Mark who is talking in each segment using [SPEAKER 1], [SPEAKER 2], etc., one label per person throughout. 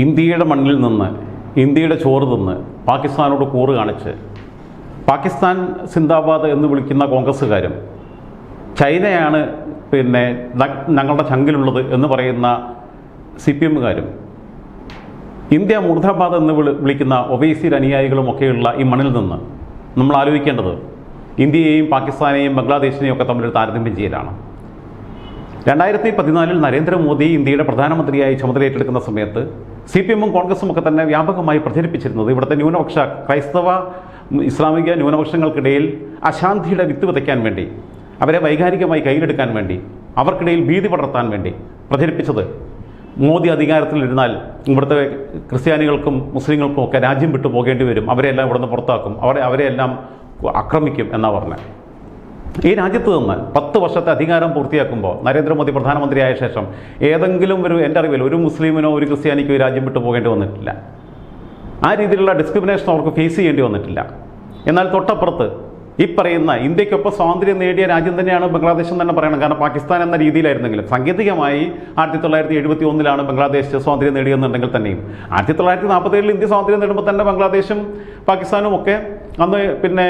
[SPEAKER 1] ഇന്ത്യയുടെ മണ്ണിൽ നിന്ന് ഇന്ത്യയുടെ ചോറ് തിന്ന് പാകിസ്ഥാനോട് കൂറ് കാണിച്ച് പാകിസ്ഥാൻ സിന്ദാബാദ് എന്ന് വിളിക്കുന്ന കോൺഗ്രസ്സുകാരും ചൈനയാണ് പിന്നെ ഞങ്ങളുടെ ചങ്കിലുള്ളത് എന്ന് പറയുന്ന സി പി എമ്മുകാരും ഇന്ത്യ മുർദാബാദ് എന്ന് വിളി വിളിക്കുന്ന ഒവൈസിയുടെ അനുയായികളും ഒക്കെയുള്ള ഈ മണ്ണിൽ നിന്ന് നമ്മൾ ആലോചിക്കേണ്ടത് ഇന്ത്യയെയും പാകിസ്ഥാനെയും ബംഗ്ലാദേശിനെയും ഒക്കെ തമ്മിൽ താരതമ്യം ചെയ്യലാണ്. രണ്ടായിരത്തി പതിനാലിൽ നരേന്ദ്രമോദി ഇന്ത്യയുടെ പ്രധാനമന്ത്രിയായി ചുമതലയേറ്റെടുക്കുന്ന സമയത്ത് സി പി എമ്മും കോൺഗ്രസും ഒക്കെ തന്നെ വ്യാപകമായി പ്രചരിപ്പിച്ചിരുന്നത് ഇവിടുത്തെ ന്യൂനപക്ഷ ക്രൈസ്തവ ഇസ്ലാമിക ന്യൂനപക്ഷങ്ങൾക്കിടയിൽ അശാന്തിയുടെ വിത്ത് വിതയ്ക്കാൻ വേണ്ടി അവരെ വൈകാരികമായി കയ്യിലെടുക്കാൻ വേണ്ടി അവർക്കിടയിൽ ഭീതി പടർത്താൻ വേണ്ടി പ്രചരിപ്പിച്ചത്. മോദി അധികാരത്തിലിരുന്നാൽ ഇവിടുത്തെ ക്രിസ്ത്യാനികൾക്കും മുസ്ലിങ്ങൾക്കും ഒക്കെ രാജ്യം വിട്ടു പോകേണ്ടി വരും. അവരെല്ലാം ഇവിടുന്ന് പുറത്താക്കും. അവരെ അവരെയെല്ലാം ആക്രമിക്കും എന്നാണ് പറഞ്ഞത് ഈ രാജ്യത്ത് നിന്ന് പത്ത് വർഷത്തെ അധികാരം പൂർത്തിയാക്കുമ്പോൾ നരേന്ദ്രമോദി പ്രധാനമന്ത്രിയായ ശേഷം ഏതെങ്കിലും ഒരു എന്റെ അറിവിൽ ഒരു മുസ്ലിമിനോ ഒരു ക്രിസ്ത്യാനിക്കോ രാജ്യം വിട്ടു പോകേണ്ടി വന്നിട്ടില്ല. ആ രീതിയിലുള്ള ഡിസ്ക്രിമിനേഷൻ അവർക്ക് ഫേസ് ചെയ്യേണ്ടി വന്നിട്ടില്ല. എന്നാൽ തൊട്ടപ്പുറത്ത് ഈ പറയുന്ന ഇന്ത്യക്കൊപ്പം സ്വാതന്ത്ര്യം നേടിയ രാജ്യം തന്നെയാണ് ബംഗ്ലാദേശ് എന്ന് തന്നെ പറയണം. കാരണം പാകിസ്ഥാൻ എന്ന രീതിയിലായിരുന്നെങ്കിലും സാങ്കേതികമായി ആയിരത്തി തൊള്ളായിരത്തി എഴുപത്തി ഒന്നിലാണ് ബംഗ്ലാദേശ് സ്വാതന്ത്ര്യം നേടിയെന്നുണ്ടെങ്കിൽ തന്നെയും. ആയിരത്തി തൊള്ളായിരത്തി നാൽപ്പത്തേഴിൽ ഇന്ത്യ സ്വാതന്ത്ര്യം നേടുമ്പോൾ തന്നെ ബംഗ്ലാദേശും പാകിസ്ഥാനും ഒക്കെ അന്ന് പിന്നെ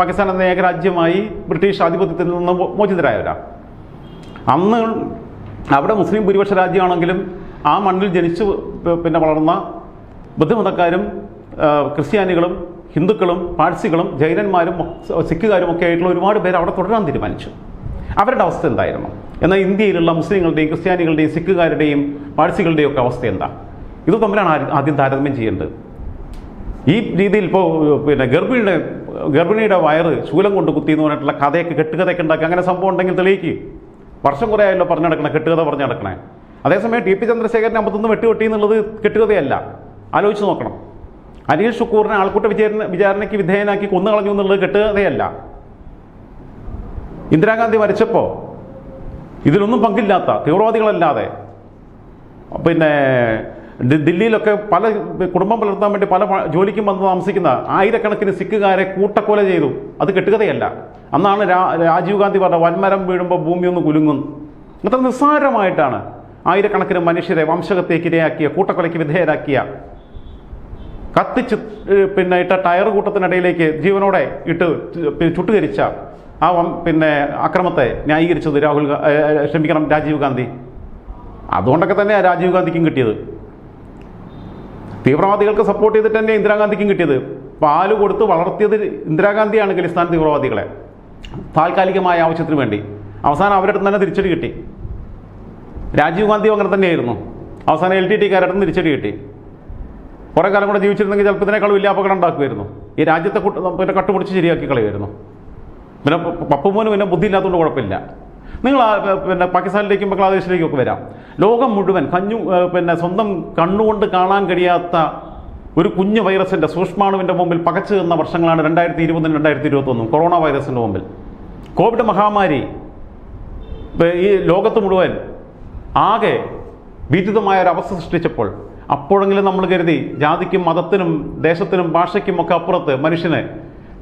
[SPEAKER 1] പാകിസ്ഥാൻ എന്ന ഏകരാജ്യമായി ബ്രിട്ടീഷ് ആധിപത്യത്തിൽ നിന്ന് മോചിതരായവരാ. മോചിതരായവരാണ് അന്ന് അവിടെ മുസ്ലിം ഭൂരിപക്ഷ രാജ്യമാണെങ്കിലും ആ മണ്ണിൽ ജനിച്ചു പിന്നെ വളർന്ന ബുദ്ധമതക്കാരും ക്രിസ്ത്യാനികളും ഹിന്ദുക്കളും പാഴ്സികളും ജൈനന്മാരും സിഖുകാരും ഒക്കെ ആയിട്ടുള്ള ഒരുപാട് പേര് അവിടെ തുടരാൻ തീരുമാനിച്ചു. അവരുടെ അവസ്ഥ എന്തായിരുന്നു? എന്നാൽ ഇന്ത്യയിലുള്ള മുസ്ലിങ്ങളുടെയും ക്രിസ്ത്യാനികളുടെയും സിഖുകാരുടെയും പാഴ്സികളുടെയും ഒക്കെ അവസ്ഥ എന്താ? ഇത് തമ്മിലാണ് ആദ്യം- താരതമ്യം ചെയ്യേണ്ടത്. ഈ രീതിയിൽ ഇപ്പോൾ പിന്നെ ഗർഭിണിയുടെ ഗർഭിണിയുടെ വയറ് ശൂലം കൊണ്ട് കുത്തി എന്ന് പറഞ്ഞിട്ടുള്ള കഥയൊക്കെ കെട്ടുകഥയൊക്കെ ഉണ്ടാക്കി അങ്ങനെ സംഭവം ഉണ്ടെങ്കിൽ തെളിയിക്കുക വർഷം കുറേ ആയല്ലോ പറഞ്ഞു നടക്കണേ കെട്ടുകഥ പറഞ്ഞു നടക്കണേ. അതേസമയം ടി പി ചന്ദ്രശേഖരനെ അമ്പത്തൊന്ന് വെട്ടി എന്നുള്ളത് കെട്ടുകഥയല്ല. ആലോചിച്ച് നോക്കണം. അനിൽ ഷുക്കൂറിനെ ആൾക്കൂട്ട വിചാരണ വിചാരണയ്ക്ക് വിധേയനാക്കി കൊന്നുകളഞ്ഞു എന്നുള്ളത് കെട്ടുകഥയല്ല. ഇന്ദിരാഗാന്ധി മരിച്ചപ്പോൾ ഇതിലൊന്നും പങ്കില്ലാത്ത തീവ്രവാദികളല്ലാതെ. പിന്നെ ദില്ലിയിലൊക്കെ പല കുടുംബം പുലർത്താൻ വേണ്ടി പല ജോലിക്കും വന്ന് താമസിക്കുന്ന ആയിരക്കണക്കിന് സിഖുകാരെ കൂട്ടക്കൊല ചെയ്തു. അത് കെട്ടുകഥയല്ല. അന്നാണ് രാജീവ് ഗാന്ധി പറഞ്ഞ വൻമരം വീഴുമ്പോൾ ഭൂമി ഒന്ന് കുലുങ്ങും. അത്ര നിസ്സാരമായിട്ടാണ് ആയിരക്കണക്കിന് മനുഷ്യരെ വംശകത്തേക്ക് ഇരയാക്കിയ കൂട്ടക്കൊലയ്ക്ക് വിധേയരാക്കിയ കത്തിച്ച് പിന്നെ ഇട്ട ടയർ കൂട്ടത്തിനിടയിലേക്ക് ജീവനോടെ ഇട്ട് ചുട്ടുകരിച്ച ആ പിന്നെ അക്രമത്തെ ന്യായീകരിച്ചത് രാഹുൽ ക്ഷമിക്കണം രാജീവ് ഗാന്ധി. അതുകൊണ്ടൊക്കെ തന്നെ രാജീവ് ഗാന്ധിക്കും കിട്ടിയത്. തീവ്രവാദികൾക്ക് സപ്പോർട്ട് ചെയ്തിട്ട് തന്നെ ഇന്ദിരാഗാന്ധിക്കും കിട്ടിയത്. പാൽ കൊടുത്ത് വളർത്തിയത് ഇന്ദിരാഗാന്ധിയാണ് ഖലിസ്ഥാൻ തീവ്രവാദികളെ. താൽക്കാലികമായ ആവശ്യത്തിന് വേണ്ടി. അവസാനം അവരുടെ തന്നെ തിരിച്ചടി കിട്ടി. രാജീവ് ഗാന്ധിയും അങ്ങനെ തന്നെയായിരുന്നു. അവസാനം എൽ ടി ടിക്കാരുടെ തിരിച്ചടി കിട്ടി. കുറേ കാലം കൂടെ ജീവിച്ചിരുന്നെങ്കിൽ ചിലപ്പോൾ ഇതിനേക്കാൾ വലിയ അപകടം ഉണ്ടാക്കുമായിരുന്നു. ഈ രാജ്യത്തെ കൂട്ട് പിന്നെ കട്ടുപിടിച്ച് ശരിയാക്കി കളയുമായിരുന്നു. പിന്നെ പപ്പുമോനും പിന്നെ ബുദ്ധി ഇല്ലാത്തതുകൊണ്ട് കുഴപ്പമില്ല. നിങ്ങൾ പിന്നെ പാകിസ്ഥാനിലേക്കും ബംഗ്ലാദേശിലേക്കും ഒക്കെ വരാം. ലോകം മുഴുവൻ കഞ്ഞു പിന്നെ സ്വന്തം കണ്ണുകൊണ്ട് കാണാൻ കഴിയാത്ത ഒരു കുഞ്ഞു വൈറസിന്റെ സൂക്ഷ്മാണുവിന്റെ മുമ്പിൽ പകച്ചു നിന്ന വർഷങ്ങളാണ് രണ്ടായിരത്തി ഇരുപതിനും രണ്ടായിരത്തി ഇരുപത്തൊന്നും കൊറോണ വൈറസിന്റെ മുമ്പിൽ. കോവിഡ് മഹാമാരി ഈ ലോകത്ത് മുഴുവൻ ആകെ വിദ്യുതമായ ഒരു അവസ്ഥ സൃഷ്ടിച്ചപ്പോൾ അപ്പോഴെങ്കിലും നമ്മൾ കരുതി ജാതിക്കും മതത്തിനും ദേശത്തിനും ഭാഷയ്ക്കും ഒക്കെ അപ്പുറത്ത് മനുഷ്യന്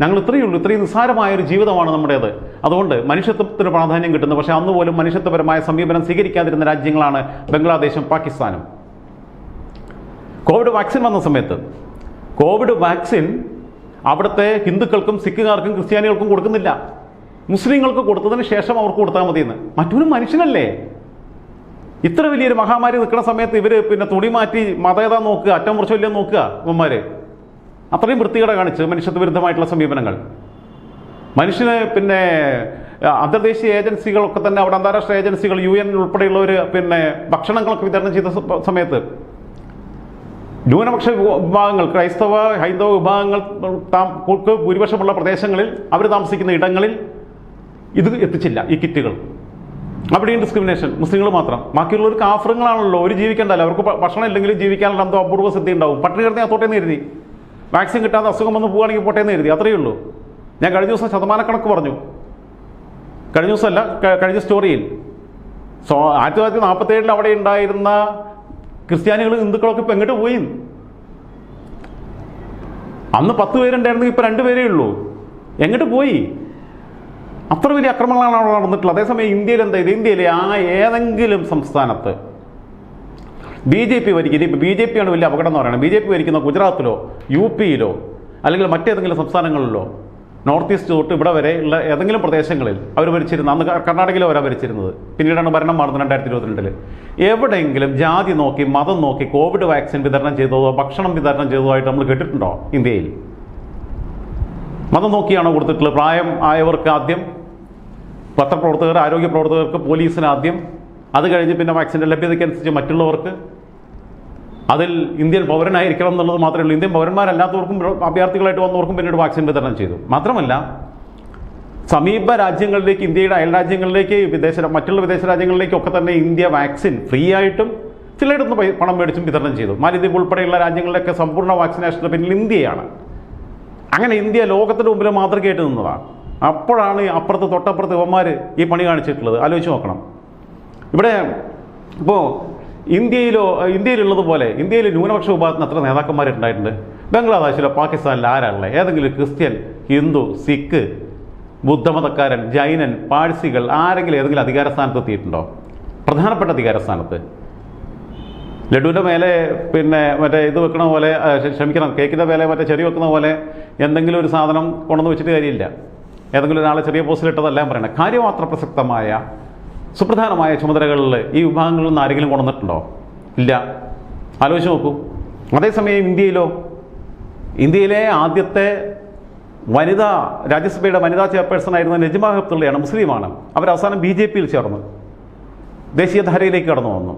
[SPEAKER 1] ഞങ്ങൾ ഇത്രയേ ഉള്ളൂ ഇത്രയും നിസ്സാരമായ ഒരു ജീവിതമാണ് നമ്മുടേത്. അതുകൊണ്ട് മനുഷ്യത്വത്തിന് പ്രാധാന്യം കിട്ടുന്നു. പക്ഷേ അന്ന് പോലും മനുഷ്യത്വപരമായ സമീപനം സ്വീകരിക്കാതിരുന്ന രാജ്യങ്ങളാണ് ബംഗ്ലാദേശും പാകിസ്ഥാനും. കോവിഡ് വാക്സിൻ വന്ന സമയത്ത് കോവിഡ് വാക്സിൻ അവിടുത്തെ ഹിന്ദുക്കൾക്കും സിഖുകാർക്കും ക്രിസ്ത്യാനികൾക്കും കൊടുക്കുന്നില്ല. മുസ്ലിങ്ങൾക്ക് കൊടുത്തതിന് ശേഷം അവർക്ക് കൊടുത്താൽ മതിയെന്ന്. മറ്റൊരു മനുഷ്യനല്ലേ? ഇത്ര വലിയൊരു മഹാമാരി നിൽക്കുന്ന സമയത്ത് ഇവർ പിന്നെ തുണി മാറ്റി മതേതാ നോക്കുക അറ്റം മുറിച്ചില്ല നോക്കുക ഇവന്മാര്. അത്രയും വൃത്തികേട കാണിച്ച് മനുഷ്യത്വ വിരുദ്ധമായിട്ടുള്ള സമീപനങ്ങൾ. മനുഷ്യന് പിന്നെ അന്തർദേശീയ ഏജൻസികളൊക്കെ തന്നെ അവിടെ അന്താരാഷ്ട്ര ഏജൻസികൾ യു എൻ ഉൾപ്പെടെയുള്ളവർ പിന്നെ ഭക്ഷണങ്ങളൊക്കെ വിതരണം ചെയ്ത സമയത്ത് ന്യൂനപക്ഷ വിഭാഗങ്ങൾ ക്രൈസ്തവ ഹൈന്ദവ വിഭാഗങ്ങൾ താം ഭൂരിപക്ഷമുള്ള പ്രദേശങ്ങളിൽ അവർ താമസിക്കുന്ന ഇടങ്ങളിൽ ഇത് എത്തിച്ചില്ല ഈ കിറ്റുകൾ. അവിടെയും ഡിസ്ക്രിമിനേഷൻ മുസ്ലിങ്ങൾ മാത്രം. ബാക്കിയുള്ളവർ കാഫറുകളാണല്ലോ ഒരു ജീവിക്കണ്ടല്ലോ അവർക്ക് ഭക്ഷണം ഇല്ലെങ്കിലും ജീവിക്കാനുള്ള എന്തോ അപൂർവ സിദ്ധി ഉണ്ടാവും. പട്ടിണി കിടന്ന് അത്തോട്ടേന്ന് കരുതി. വാക്സിൻ കിട്ടാതെ അസുഖം വന്ന് പോവുകയാണെങ്കിൽ പോട്ടേന്ന് കരുതി. അത്രയേ ഉള്ളൂ. ഞാൻ കഴിഞ്ഞ ദിവസം ശതമാനക്കണക്ക് പറഞ്ഞു. കഴിഞ്ഞ ദിവസമല്ല കഴിഞ്ഞ സ്റ്റോറിയിൽ സോ ആയിരത്തി തൊള്ളായിരത്തി നാൽപ്പത്തി ഏഴിൽ അവിടെ ഉണ്ടായിരുന്ന ക്രിസ്ത്യാനികളും ഹിന്ദുക്കളൊക്കെ ഇപ്പം എങ്ങോട്ട് പോയി? അന്ന് പത്ത് പേരുണ്ടായിരുന്നെങ്കിൽ ഇപ്പം രണ്ട് പേരേ ഉള്ളൂ. എങ്ങോട്ട് പോയി? അത്ര വലിയ അക്രമങ്ങളാണ് അവിടെ നടന്നിട്ടുള്ളത്. അതേസമയം ഇന്ത്യയിൽ എന്താ ഇത്? ഇന്ത്യയിലെ ആ ഏതെങ്കിലും സംസ്ഥാനത്ത് ബി ജെ പി ഭരിക്കുന്നത് ഇപ്പോൾ ബി ജെ പി ആണ് വലിയ അപകടം എന്ന് പറയുന്നത്. ബി ജെ പി ഭരിക്കുന്ന ഗുജറാത്തിലോ യു പിയിലോ അല്ലെങ്കിൽ മറ്റേതെങ്കിലും സംസ്ഥാനങ്ങളിലോ നോർത്ത് ഈസ്റ്റ് തൊട്ട് ഇവിടെ വരെ ഉള്ള ഏതെങ്കിലും പ്രദേശങ്ങളിൽ അവർ ഭരിച്ചിരുന്ന അന്ന് കർണാടകയിലോ അവരാ ഭരിച്ചിരുന്നത്. പിന്നീടാണ് ഭരണം മാറുന്നത് രണ്ടായിരത്തി ഇരുപത്തിരണ്ടിൽ എവിടെയെങ്കിലും ജാതി നോക്കി മതം നോക്കി കോവിഡ് വാക്സിൻ വിതരണം ചെയ്തതോ ഭക്ഷണം വിതരണം ചെയ്തതോ ആയിട്ട് നമ്മൾ കേട്ടിട്ടുണ്ടോ ഇന്ത്യയിൽ? മതം നോക്കിയാണ് കൊടുത്തിട്ടുള്ളത്? പ്രായം ആയവർക്ക് ആദ്യം പത്രപ്രവർത്തകർ ആരോഗ്യ പ്രവർത്തകർക്ക് പോലീസിന് ആദ്യം അത് കഴിഞ്ഞ് പിന്നെ വാക്സിന്റെ ലഭ്യതയ്ക്കനുസരിച്ച് മറ്റുള്ളവർക്ക്. അതിൽ ഇന്ത്യൻ പൗരനായിരിക്കണം എന്നുള്ളത് മാത്രമേ ഉള്ളൂ. ഇന്ത്യൻ പൗരന്മാരല്ലാത്തവർക്കും അഭ്യർത്ഥികളായിട്ട് വന്നവർക്കും പിന്നീട് വാക്സിൻ വിതരണം ചെയ്തു. മാത്രമല്ല സമീപ രാജ്യങ്ങളിലേക്ക് ഇന്ത്യയുടെ അയൽ രാജ്യങ്ങളിലേക്ക് വിദേശ മറ്റുള്ള വിദേശ രാജ്യങ്ങളിലേക്കൊക്കെ തന്നെ ഇന്ത്യ വാക്സിൻ ഫ്രീ ആയിട്ടും ചിലയിടത്ത് പണം മേടിച്ചും വിതരണം ചെയ്തു. മാലിദ്വീപ് ഉൾപ്പെടെയുള്ള രാജ്യങ്ങളിലൊക്കെ സമ്പൂർണ വാക്സിനേഷന് പിന്നിൽ ഇന്ത്യയാണ്. അങ്ങനെ ഇന്ത്യ ലോകത്തിന്റെ മുമ്പിൽ മാത്രം മാതൃകയായിട്ട് നിന്നതാണ്. അപ്പോഴാണ് അപ്പുറത്ത് തൊട്ടപ്പുറത്ത് ഇവന്മാർ ഈ പണി കാണിച്ചിട്ടുള്ളത്. ആലോചിച്ച് നോക്കണം. ഇവിടെ ഇപ്പോൾ ഇന്ത്യയിലോ ഇന്ത്യയിലുള്ളതുപോലെ ഇന്ത്യയിൽ ന്യൂനപക്ഷ വിഭാഗത്തിന് അത്ര നേതാക്കന്മാരുണ്ടായിട്ടുണ്ട്. ബംഗ്ലാദേശിലോ പാകിസ്ഥാനിലോ ആരാണുള്ളത്? ഏതെങ്കിലും ക്രിസ്ത്യൻ ഹിന്ദു സിഖ് ബുദ്ധമതക്കാരൻ ജൈനൻ പാഴ്സികൾ ആരെങ്കിലും ഏതെങ്കിലും അധികാര സ്ഥാനത്ത് എത്തിയിട്ടുണ്ടോ? പ്രധാനപ്പെട്ട അധികാര സ്ഥാനത്ത് ലഡുവിന്റെ മേലെ പിന്നെ മറ്റേ ഇത് വെക്കണ പോലെ ക്ഷമിക്കണം കേക്കിന്റെ മേലെ മറ്റേ ചെറിയ വെക്കുന്ന പോലെ എന്തെങ്കിലും ഒരു സാധനം കൊണ്ടുവന്ന് വെച്ചിട്ട് കാര്യമില്ല. ഏതെങ്കിലും ഒരാളെ ചെറിയ പോസ്റ്റിലിട്ടതല്ല പറയണം. കാര്യമാത്ര പ്രസക്തമായ സുപ്രധാനമായ ചുമതലകളിൽ ഈ വിഭാഗങ്ങളിൽ നിന്ന് ആരെങ്കിലും കൊണ്ടുവന്നിട്ടുണ്ടോ? ഇല്ല. ആലോചിച്ച് നോക്കൂ. അതേസമയം ഇന്ത്യയിലോ ഇന്ത്യയിലെ ആദ്യത്തെ വനിതാ രാജ്യസഭയുടെ വനിതാ ചെയർപേഴ്സൺ ആയിരുന്ന നജ്മ ഹെപ്തുള്ളയാണ് മുസ്ലിമാണ്. അവർ അവസാനം ബി ജെ പിയിൽ ചേർന്നു ദേശീയധാരയിലേക്ക് കടന്നു വന്നു.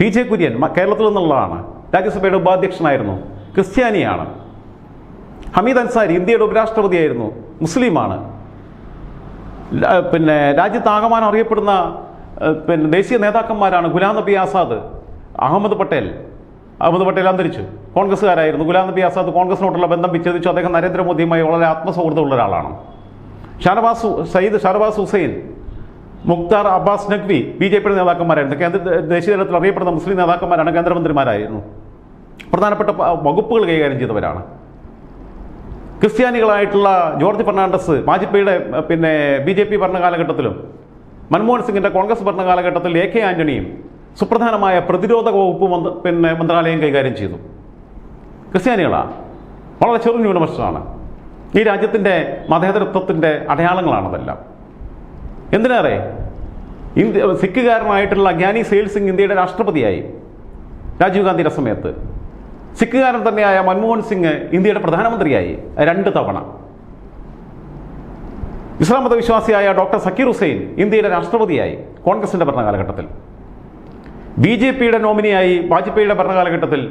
[SPEAKER 1] പി ജെ കുര്യൻ കേരളത്തിൽ നിന്നുള്ളതാണ്. രാജ്യസഭയുടെ ഉപാധ്യക്ഷനായിരുന്നു. ക്രിസ്ത്യാനിയാണ്. ഹമീദ് അൻസാരി ഇന്ത്യയുടെ ഉപരാഷ്ട്രപതിയായിരുന്നു. മുസ്ലിമാണ്. പിന്നെ രാജ്യത്താകമാനം അറിയപ്പെടുന്ന പിന്നെ ദേശീയ നേതാക്കന്മാരാണ് ഗുലാം നബി ആസാദ് അഹമ്മദ് പട്ടേൽ. അഹമ്മദ് പട്ടേൽ അന്തരിച്ചു. കോൺഗ്രസ്സുകാരായിരുന്നു. ഗുലാം നബി ആസാദ് കോൺഗ്രസിനോട്ടുള്ള ബന്ധം വിച്ഛേദിച്ചു. അദ്ദേഹം നരേന്ദ്രമോദിയുമായി വളരെ ആത്മസൗഹൃദമുള്ള ഒരാളാണ്. ഷാനവാസ് സയ്യിദ് ഷാനവാസ് ഹുസൈൻ മുക്താർ അബ്ബാസ് നഖ്വി ബി ജെ പിയുടെ നേതാക്കന്മാരായിരുന്നു. കേന്ദ്ര ദേശീയ തലത്തിൽ അറിയപ്പെടുന്ന മുസ്ലിം നേതാക്കന്മാരാണ് കേന്ദ്രമന്ത്രിമാരായിരുന്നു. പ്രധാനപ്പെട്ട വകുപ്പുകൾ കൈകാര്യം ചെയ്തവരാണ്. ക്രിസ്ത്യാനികളായിട്ടുള്ള ജോർജ് ഫെർണാണ്ടസ് വാജ്പേയിയുടെ പിന്നെ ബി ജെ പി ഭരണ കാലഘട്ടത്തിലും മൻമോഹൻ സിംഗിന്റെ കോൺഗ്രസ് ഭരണകാലഘട്ടത്തിൽ എ കെ ആന്റണിയും സുപ്രധാനമായ പ്രതിരോധ വകുപ്പ് പിന്നെ മന്ത്രാലയം കൈകാര്യം ചെയ്തു. ക്രിസ്ത്യാനികളാണ് വളരെ ചെറു ന്യൂനപക്ഷമാണ് ഈ രാജ്യത്തിന്റെ മതേതരത്വത്തിന്റെ അടയാളങ്ങളാണതെല്ലാം. എന്തിനേറെ? ഇന്ത്യ സിഖുകാരനായിട്ടുള്ള ഗ്യാനി സെയിൽ സിംഗ് ഇന്ത്യയുടെ രാഷ്ട്രപതിയായി രാജീവ് ഗാന്ധിയുടെ സമയത്ത്. സിഖുകാരൻ തന്നെയായ മൻമോഹൻ സിംഗ് ഇന്ത്യയുടെ പ്രധാനമന്ത്രിയായി രണ്ട് തവണ. ഇസ്ലാം മതവിശ്വാസിയായ ഡോക്ടർ സക്കീർ ഹുസൈൻ ഇന്ത്യയുടെ രാഷ്ട്രപതിയായി കോൺഗ്രസിന്റെ ഭരണകാലഘട്ടത്തിൽ. ബി ജെ പിയുടെ നോമിനിയായി വാജ്പേയിയുടെ ഭരണകാലഘട്ടത്തിൽ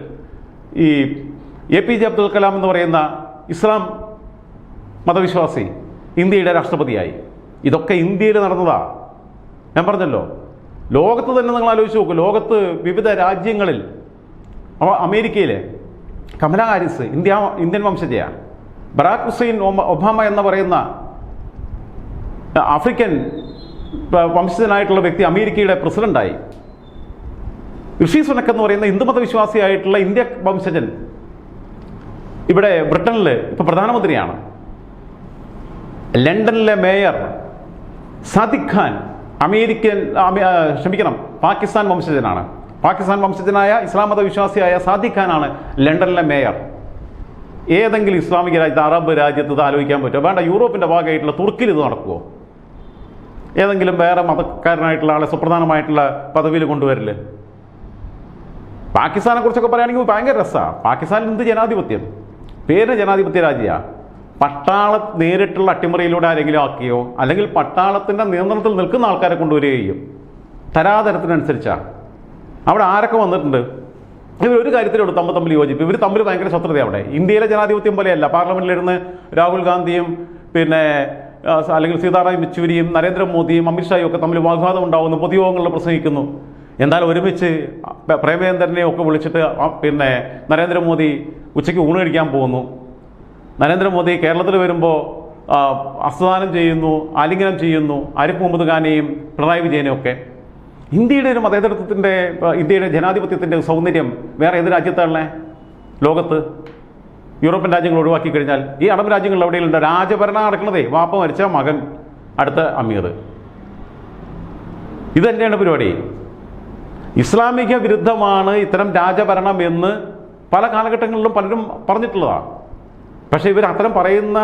[SPEAKER 1] ഈ A P J Abdul Kalam എന്ന് പറയുന്ന ഇസ്ലാം മതവിശ്വാസി ഇന്ത്യയുടെ രാഷ്ട്രപതിയായി. ഇതൊക്കെ ഇന്ത്യയിൽ നടന്നതാ. ഞാൻ പറഞ്ഞല്ലോ ലോകത്ത് തന്നെ നിങ്ങൾ ആലോചിച്ച് നോക്കൂ ലോകത്ത് വിവിധ രാജ്യങ്ങളിൽ അമേരിക്കയിലെ കമല ഹാരിസ് ഇന്ത്യ ഇന്ത്യൻ വംശജയാണ് ബറാഖ് ഹുസൈൻ ഒബാമ എന്ന് പറയുന്ന ആഫ്രിക്കൻ വംശജനായിട്ടുള്ള വ്യക്തി അമേരിക്കയുടെ പ്രസിഡന്റായി. ഋഷി സുനക് എന്ന് പറയുന്ന ഹിന്ദുമത വിശ്വാസിയായിട്ടുള്ള ഇന്ത്യ വംശജൻ ഇവിടെ ബ്രിട്ടനിൽ ഇപ്പൊ പ്രധാനമന്ത്രിയാണ്. ലണ്ടനിലെ മേയർ സാദിഖ് ഖാൻ അമേരിക്കൻ അമേ- ക്ഷമിക്കണം പാകിസ്ഥാൻ വംശജനാണ്. പാകിസ്ഥാൻ വംശജനായ ഇസ്ലാം മത വിശ്വാസിയായ സാദിഖ് ഖാനാണ് ലണ്ടനിലെ മേയർ. ഏതെങ്കിലും ഇസ്ലാമിക രാജ്യത്ത് അറബ് രാജ്യത്ത് ഇത് ആലോചിക്കാൻ പറ്റുമോ? വേണ്ട യൂറോപ്പിന്റെ ഭാഗമായിട്ടുള്ള തുർക്കിൽ ഇത് നടക്കുമോ ഏതെങ്കിലും വേറെ മതക്കാരനായിട്ടുള്ള ആളെ സുപ്രധാനമായിട്ടുള്ള പദവിയിൽ കൊണ്ടുവരില്ലേ? പാകിസ്ഥാനെ കുറിച്ചൊക്കെ പറയുകയാണെങ്കിൽ ഭയങ്കര രസമാണ് പാകിസ്ഥാനിൽ എന്ത് ജനാധിപത്യം? പേര് ജനാധിപത്യ രാജ്യമാണ് പട്ടാള നേരിട്ടുള്ള അട്ടിമറിയിലൂടെ ആരെങ്കിലും ആക്കിയോ? അല്ലെങ്കിൽ പട്ടാളത്തിന്റെ നിയന്ത്രണത്തിൽ നിൽക്കുന്ന ആൾക്കാരെ കൊണ്ടുവരികയും തരാതരത്തിനനുസരിച്ചാണ്. അവിടെ ആരൊക്കെ വന്നിട്ടുണ്ട്? ഇവർ ഒരു കാര്യത്തിലോട് തമ്മിൽ തമ്മിൽ യോജിപ്പ്. ഇവർ തമ്മിൽ ഭയങ്കര ശത്രുത അവിടെ. ഇന്ത്യയിലെ ജനാധിപത്യം പോലെയല്ല. പാർലമെന്റിലിരുന്ന് രാഹുൽ ഗാന്ധിയും പിന്നെ അല്ലെങ്കിൽ സീതാറാം യെച്ചൂരിയും നരേന്ദ്രമോദിയും അമിത്ഷായും ഒക്കെ തമ്മിൽ വാഗ്വാദം ഉണ്ടാവുന്നു പൊതുയോഗങ്ങളിൽ പ്രസംഗിക്കുന്നു. എന്നാൽ ഒരുമിച്ച് പ്രേമേന്ദ്രനെ ഒക്കെ വിളിച്ചിട്ട് പിന്നെ നരേന്ദ്രമോദി ഉച്ചയ്ക്ക് ഊണ് കഴിക്കാൻ പോകുന്നു. നരേന്ദ്രമോദി കേരളത്തിൽ വരുമ്പോൾ അസ്തദാനം ചെയ്യുന്നു ആലിംഗനം ചെയ്യുന്നു ആരിഫ് മുഹമ്മദ് ഖാനെയും പിണറായി വിജയനെയും ഒക്കെ. ഇന്ത്യയുടെ ഒരു മതേതരത്വത്തിന്റെ ഇന്ത്യയുടെ ജനാധിപത്യത്തിന്റെ സൗന്ദര്യം വേറെ ഏത് രാജ്യത്താണല്ലേ ലോകത്ത്. യൂറോപ്യൻ രാജ്യങ്ങൾ ഒഴിവാക്കി കഴിഞ്ഞാൽ ഈ അടം രാജ്യങ്ങളിൽ എവിടെയുണ്ട്? രാജഭരണം നടക്കുന്നതേ വാപ്പ മരിച്ച മകൻ അടുത്ത അമീർ. ഇത് തന്നെയാണ് പരിപാടി? ഇസ്ലാമിക വിരുദ്ധമാണ് ഇത്തരം രാജഭരണം എന്ന് പല കാലഘട്ടങ്ങളിലും പലരും പറഞ്ഞിട്ടുള്ളതാണ് പക്ഷേ ഇവർ അത്തരം പറയുന്ന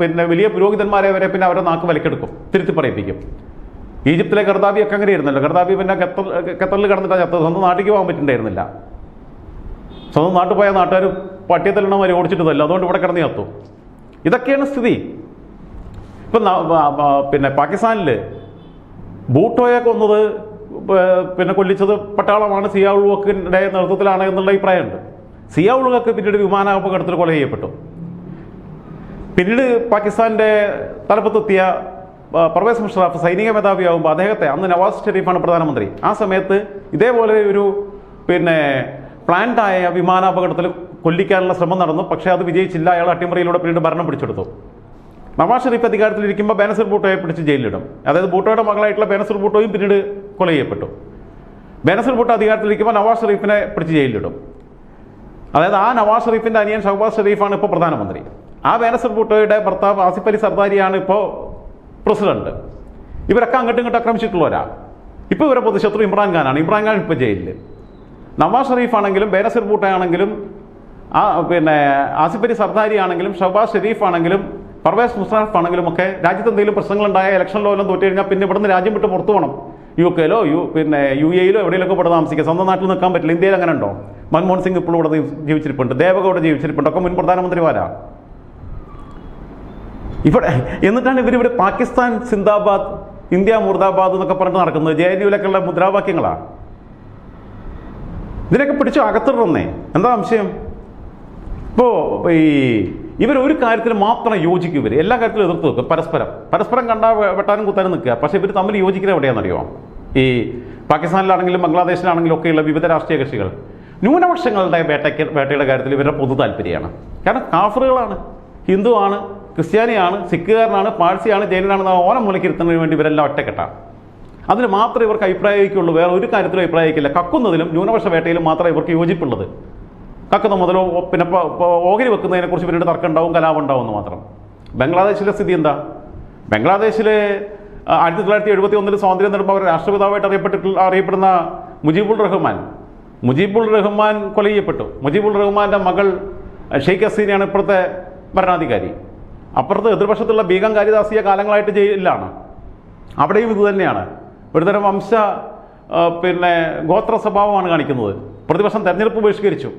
[SPEAKER 1] പിന്നെ വലിയ പുരോഹിതന്മാരെ വരെ പിന്നെ അവരെ നാക്ക് വിലക്കെടുക്കും തിരുത്തി പറയിപ്പിക്കും. ഈജിപ്തിലെ കർദാബി ഒക്കെ അങ്ങനെ ഇരുന്നല്ലോ കർദാബി പിന്നെ ഖത്തർ ഖത്തറിൽ കിടന്നിട്ട് ചത്തത് സ്വന്തം നാട്ടിലേക്ക് പോകാൻ പറ്റുന്നുണ്ടായിരുന്നില്ല സ്വന്തം നാട്ടിൽ പോയ നാട്ടുകാർ പട്ടിയത്തിലെണ്ണം വരെ ഓടിച്ചിട്ടതല്ല. അതുകൊണ്ട് ഇവിടെ കിടന്ന് ചത്തു. ഇതൊക്കെയാണ് സ്ഥിതി. ഇപ്പം പിന്നെ പാകിസ്ഥാനിൽ ബൂട്ടോയെ കൊന്നത് പിന്നെ കൊല്ലിച്ചത് പട്ടാളമാണ്. സിയാ ഉൾ വക്കിന്റെ നേതൃത്വത്തിലാണ് എന്നുള്ള അഭിപ്രായമുണ്ട്. സിയാ ഉൾ വക്ക് പിന്നീട് വിമാനാപകടത്തിൽ കൊല ചെയ്യപ്പെട്ടു. പിന്നീട് പാകിസ്ഥാന്റെ തലപ്പത്തെത്തിയ പർവേസ് മുഷറാഫ് സൈനിക മേധാവിയാകുമ്പോൾ അദ്ദേഹത്തെ അന്ന് നവാസ് ഷെരീഫാണ് പ്രധാനമന്ത്രി. ആ സമയത്ത് ഇതേപോലെ ഒരു പിന്നെ പ്ലാൻഡായ വിമാനാപകടത്തിൽ കൊല്ലിക്കാനുള്ള ശ്രമം നടന്നു. പക്ഷേ അത് വിജയിച്ചില്ല. അയാൾ അട്ടിമറിയിലൂടെ പിന്നീട് ഭരണം പിടിച്ചെടുത്തു. നവാസ് ഷെരീഫ് അധികാരത്തിലിരിക്കുമ്പോൾ ബാനസർ ബൂട്ടോയെ പിടിച്ച് ജയിലിലിടും. അതായത് ബൂട്ടോയുടെ മകളായിട്ടുള്ള ബാനസർ ബൂട്ടോയും പിന്നീട് കൊല ചെയ്യപ്പെട്ടു. ബാനസർ ബൂട്ടോ അധികാരത്തിലിരിക്കുമ്പോൾ നവാസ് ഷെരീഫിനെ പിടിച്ച് ജയിലിലിടും. അതായത് ആ നവാസ് ഷെരീഫിന്റെ അനിയൻ ഷഹബാസ് ഷെരീഫാണ് ഇപ്പോൾ പ്രധാനമന്ത്രി. ആ ബേനസർ ഭൂട്ടോയുടെ ഭർത്താവ് ആസിഫ് അലി സർദാരിയാണ് ഇപ്പോൾ പ്രസിഡന്റ്. ഇവരൊക്കെ അങ്ങോട്ടും ഇങ്ങോട്ടും ആക്രമിച്ചിട്ടുള്ളവരാ. ഇപ്പോൾ ഇവരെ പൊതുശത്രു ഇമ്രാൻഖാനാണ് ഇമ്രാൻഖാൻ ഇപ്പോൾ ജയിലിൽ നവാസ് ഷെരീഫ് ആണെങ്കിലും ബേനസർ ബൂട്ട ആണെങ്കിലും ആ പിന്നെ ആസിഫ് അലി സർദാരി ആണെങ്കിലും ഷബാസ് ഷെരീഫ് ആണെങ്കിലും പർവേസ് മുഷറഫ് ആണെങ്കിലും ഒക്കെ രാജ്യത്ത് എന്തെങ്കിലും പ്രശ്നങ്ങളുണ്ടായ ഇലക്ഷനിലോ എല്ലാം തോറ്റു കഴിഞ്ഞാൽ പിന്നെ ഇവിടുന്ന് രാജ്യം വിട്ട് പുറത്തു പോകണം യു കെയിലോ യു പിന്നെ യു എയിലോ എവിടെയെങ്കിലൊക്കെ ഇവിടെ താമസിക്കുക സ്വന്തം നാട്ടിൽ നിൽക്കാൻ പറ്റില്ല. ഇന്ത്യയിൽ അങ്ങനെ ഉണ്ടോ? മൻമോഹൻ സിംഗ് ഇപ്പോഴും ഇവിടെ ജീവിച്ചിരിപ്പുണ്ട്. ദേവഗൌഡ ജീവിച്ചിരിപ്പുണ്ട്. ഒക്കെ മുൻ പ്രധാനമന്ത്രിമാരാ. ഇവിടെ എന്നിട്ടാണ് ഇവർ ഇവിടെ പാകിസ്ഥാൻ സിന്ദാബാദ് ഇന്ത്യ മുർദാബാദ് എന്നൊക്കെ പറഞ്ഞിട്ട് നടക്കുന്നത്. ജെ എൻ യുവിലൊക്കെയുള്ള മുദ്രാവാക്യങ്ങളാണ് ഇതിനൊക്കെ പിടിച്ചു അകത്തിടണന്നേ. എന്താ സംശയം? ഇപ്പോൾ ഈ ഇവർ ഒരു കാര്യത്തിൽ മാത്രം യോജിക്കും ഇവർ എല്ലാ കാര്യത്തിലും എതിർത്ത് വെക്കും പരസ്പരം. പരസ്പരം കണ്ടാൽ വെട്ടാനും കുത്താനും നിൽക്കുക. പക്ഷേ ഇവർ തമ്മിൽ യോജിക്കുന്നത് എവിടെയാണെന്നറിയോ? ഈ പാകിസ്ഥാനിലാണെങ്കിലും ബംഗ്ലാദേശിലാണെങ്കിലും ഒക്കെയുള്ള വിവിധ രാഷ്ട്രീയ കക്ഷികൾ. ന്യൂനപക്ഷങ്ങളുടെ വേട്ടയ്ക്ക് വേട്ടയുടെ കാര്യത്തിൽ ഇവരുടെ പൊതു താല്പര്യമാണ്. കാരണം കാഫറുകളാണ്. ഹിന്ദുവാണ് ക്രിസ്ത്യാനിയാണ് സിഖുകാരനാണ് പാഴ്സിയാണ് ജൈനനാണെന്ന് ഓണം മുലക്കിരുത്തുന്നതിന് വേണ്ടി ഇവരെല്ലാം ഒറ്റക്കെട്ടാണ്. അതിന് മാത്രമേ ഇവർക്ക് അഭിപ്രായമായിരിക്കുള്ളൂ വേറെ ഒരു കാര്യത്തിലും അഭിപ്രായമായിരിക്കില്ല. കക്കുന്നതിലും ന്യൂനപക്ഷ വേട്ടയിലും മാത്രമേ ഇവർക്ക് യോജിപ്പുള്ളത്. കക്കുന്ന മുതലോ ഓ- പിന്നെ ഓഹരി വെക്കുന്നതിനെക്കുറിച്ച് പിന്നീട് തർക്കം ഉണ്ടാവും കലാപം ഉണ്ടാവും എന്ന് മാത്രം. ബംഗ്ലാദേശിലെ സ്ഥിതി എന്താ? ബംഗ്ലാദേശിലെ ആയിരത്തി തൊള്ളായിരത്തി എഴുപത്തി ഒന്നിൽ സ്വാതന്ത്ര്യം നേടുമ്പോൾ അവർ രാഷ്ട്രപിതാവായിട്ട് അറിയപ്പെട്ടിട്ടുള്ള അറിയപ്പെടുന്ന മുജീബുൾ റഹ്മാൻ. മുജീബുൾ റഹ്മാൻ കൊല ചെയ്യപ്പെട്ടു മുജീബുൾ റഹ്മാന്റെ മകൾ ഷെയ്ഖ് ഹസീനയാണ് ഇപ്പോഴത്തെ ഭരണാധികാരി. അപ്പുറത്ത് എതിർപക്ഷത്തുള്ള ബീഗം കാരിദാസിയ കാലങ്ങളായിട്ട് ജയിലിലാണ്. അവിടെയും ഇത് തന്നെയാണ്. ഒരുതരം വംശ പിന്നെ ഗോത്ര സ്വഭാവമാണ് കാണിക്കുന്നത്. പ്രതിപക്ഷം തെരഞ്ഞെടുപ്പ് ബഹിഷ്കരിച്ചു.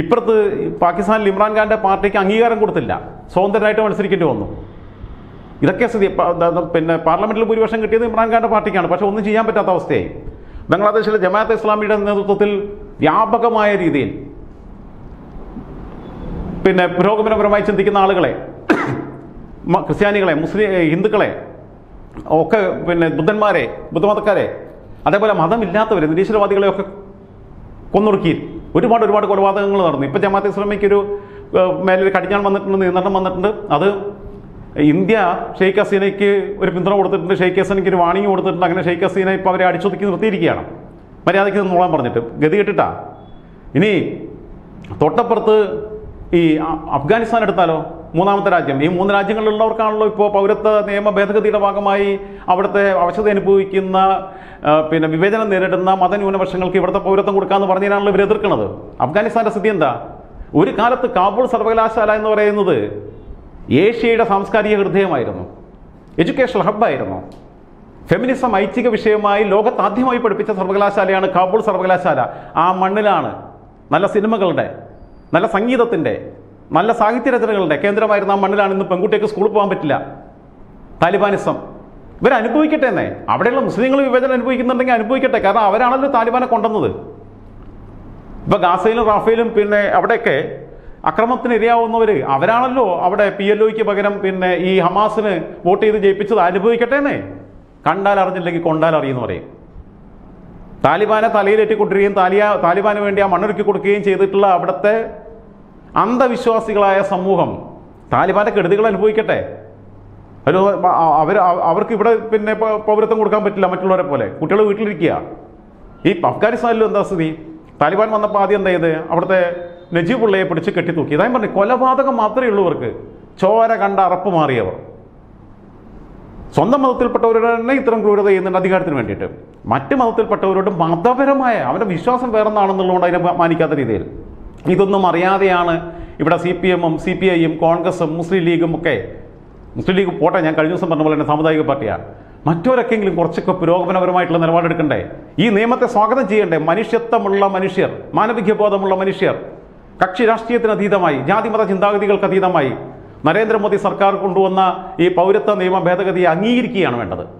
[SPEAKER 1] ഇപ്പുറത്ത് പാകിസ്ഥാനിൽ ഇമ്രാൻഖാന്റെ പാർട്ടിക്ക് അംഗീകാരം കൊടുത്തില്ല. സ്വതന്ത്രനായിട്ട് മത്സരിക്കേണ്ടി വന്നു. ഇതൊക്കെ സ്ഥിതി പിന്നെ പാർലമെന്റിൽ ഭൂരിപക്ഷം കിട്ടിയത് ഇമ്രാൻഖാന്റെ പാർട്ടിക്കാണ്. പക്ഷെ ഒന്നും ചെയ്യാൻ പറ്റാത്ത അവസ്ഥയായി. ബംഗ്ലാദേശിലെ ജമാഅത്ത് ഇസ്ലാമിയുടെ നേതൃത്വത്തിൽ വ്യാപകമായ രീതിയിൽ പിന്നെ പുരോഗമനപരമായി ചിന്തിക്കുന്ന ആളുകളെ ക്രിസ്ത്യാനികളെ മുസ്ലിം ഹിന്ദുക്കളെ ഒക്കെ പിന്നെ ബുദ്ധന്മാരെ ബുദ്ധമതക്കാരെ അതേപോലെ മതമില്ലാത്തവരെ നിരീശ്വരവാദികളെ ഒക്കെ കൊന്നൊടുക്കി. ഒരുപാട് ഒരുപാട് കൊലപാതകങ്ങൾ നടന്നു. ഇപ്പം ജമാഅത്ത് ഇസ്ലാമിക്ക് ഒരു മേലിൽ കടിഞ്ഞാൺ വന്നിട്ടുണ്ട് നിയന്ത്രണം വന്നിട്ടുണ്ട്. അത് ഇന്ത്യ ഷെയ്ഖ് ഹസീനയ്ക്ക് ഒരു പിന്തുണ കൊടുത്തിട്ടുണ്ട് ഷെയ്ഖ് ഹസീനയ്ക്ക് ഒരു വാണിംഗ് കൊടുത്തിട്ടുണ്ട്. അങ്ങനെ ഷെയ്ഖ് ഹസീന ഇപ്പോൾ അവരെ അടിച്ചൊതുക്കി നിർത്തിയിരിക്കുകയാണ്. മര്യാദയ്ക്ക് നിന്നോളാൻ പറഞ്ഞിട്ട്. ഗതി കെട്ടിട്ടാ. ഇനി തൊട്ടപ്പുറത്ത് ഈ അഫ്ഗാനിസ്ഥാൻ എടുത്താലോ? മൂന്നാമത്തെ രാജ്യം. ഈ മൂന്ന് രാജ്യങ്ങളിലുള്ളവർക്കാണല്ലോ ഇപ്പോൾ പൗരത്വ നിയമ ഭേദഗതിയുടെ ഭാഗമായി അവിടുത്തെ അവശത അനുഭവിക്കുന്ന പിന്നെ വിവേചനം നേരിടുന്ന മതന്യൂനപക്ഷങ്ങൾക്ക് ഇവിടുത്തെ പൗരത്വം കൊടുക്കാമെന്ന് പറഞ്ഞതിനാണല്ലോ ഇവർ എതിർക്കുന്നത്. അഫ്ഗാനിസ്ഥാന്റെ സ്ഥിതി എന്താ? ഒരു കാലത്ത് കാബൂൾ സർവകലാശാല എന്ന് പറയുന്നത് ഏഷ്യയുടെ സാംസ്കാരിക ഹൃദയമായിരുന്നു. എഡ്യൂക്കേഷണൽ ഹബ്ബായിരുന്നു ഫെമിനിസം ഐച്ഛിക വിഷയമായി ലോകത്താദ്യമായി പഠിപ്പിച്ച സർവകലാശാലയാണ് കാബൂൾ സർവകലാശാല. ആ മണ്ണിലാണ് നല്ല സിനിമകളുടെ നല്ല സംഗീതത്തിന്റെ നല്ല സാഹിത്യ രചനകളുടെ കേന്ദ്രമായിരുന്ന ആ മണ്ണിലാണ് ഇന്ന് പെൺകുട്ടിക്ക് സ്കൂളിൽ പോകാൻ പറ്റില്ല. താലിബാനിസം. ഇവർ അനുഭവിക്കട്ടെ എന്നേ. അവിടെയുള്ള മുസ്ലിങ്ങൾ വിവേചനം അനുഭവിക്കുന്നുണ്ടെങ്കിൽ അനുഭവിക്കട്ടെ. കാരണം അവരാണല്ലോ താലിബാനെ കൊണ്ടുവന്നത്. ഇപ്പോൾ ഗാസയിലും റാഫേലും പിന്നെ അവിടെയൊക്കെ അക്രമത്തിന് ഇരയാവുന്നവർ അവരാണല്ലോ അവിടെ പി എൽ ഒയ്ക്ക് പകരം പിന്നെ ഈ ഹമാസിന് വോട്ട് ചെയ്ത് ജയിപ്പിച്ചത്. അനുഭവിക്കട്ടെ എന്നേ. കണ്ടാൽ അറിഞ്ഞില്ലെങ്കിൽ കൊണ്ടാൽ അറിയുന്നവരെയും താലിബാനെ തലയിൽ കൊണ്ടുവരികയും താലിയ താലിബാന് വേണ്ടി ആ മണ്ണൊരുക്കി കൊടുക്കുകയും ചെയ്തിട്ടുള്ള അവിടുത്തെ അന്ധവിശ്വാസികളായ സമൂഹം താലിബാന്റെ കെടുതികൾ അനുഭവിക്കട്ടെ. ഒരു അവർ അവർക്ക് ഇവിടെ പിന്നെ പൗരത്വം കൊടുക്കാൻ പറ്റില്ല മറ്റുള്ളവരെ പോലെ. കുട്ടികൾ വീട്ടിലിരിക്കുക. ഈ അഫ്ഗാനിസ്ഥാനിലും എന്താ സ്ഥിതി? താലിബാൻ വന്നപ്പോൾ ആദ്യം എന്താ ചെയ്ത്? അവിടുത്തെ നജീബ് പിള്ളയെ പിടിച്ച് കെട്ടിത്തൂക്കി ഇതായും പറഞ്ഞു കൊലപാതകം മാത്രമേ ഉള്ളൂ അവർക്ക് ചോര കണ്ട അറപ്പ് മാറിയവർ. സ്വന്തം മതത്തിൽപ്പെട്ടവരുടെ തന്നെ ഇത്തരം ക്രൂരത ചെയ്യുന്നുണ്ട് അധികാരത്തിന് വേണ്ടിയിട്ട്. മറ്റ് മതത്തിൽപ്പെട്ടവരോട് മതപരമായ അവന്റെ വിശ്വാസം വേറൊന്നാണെന്നുള്ളതുകൊണ്ട് അതിനെ മാനിക്കാത്ത രീതിയിൽ. ഇതൊന്നും അറിയാതെയാണ് ഇവിടെ സി പി എമ്മും സി പി ഐയും കോൺഗ്രസും മുസ്ലിം ലീഗും ഒക്കെ. മുസ്ലിം ലീഗ് പോട്ടെ ഞാൻ കഴിഞ്ഞ ദിവസം പറഞ്ഞ പോലെ തന്നെ സാമുദായിക പാർട്ടിയാണ്. മറ്റവരൊക്കെങ്കിലും കുറച്ചൊക്കെ പുരോഗമനപരമായിട്ടുള്ള നിലപാടെടുക്കണ്ടേ ഈ നിയമത്തെ സ്വാഗതം ചെയ്യണ്ടേ? മനുഷ്യത്വമുള്ള മനുഷ്യർ മാനവിക ബോധമുള്ള മനുഷ്യർ. കക്ഷി രാഷ്ട്രീയത്തിന് അതീതമായി ജാതിമത ചിന്താഗതികൾക്ക് അതീതമായി. നരേന്ദ്രമോദി സർക്കാർ കൊണ്ടുവന്ന ഈ പൗരത്വ നിയമ ഭേദഗതിയെ അംഗീകരിക്കുകയാണ് വേണ്ടത്.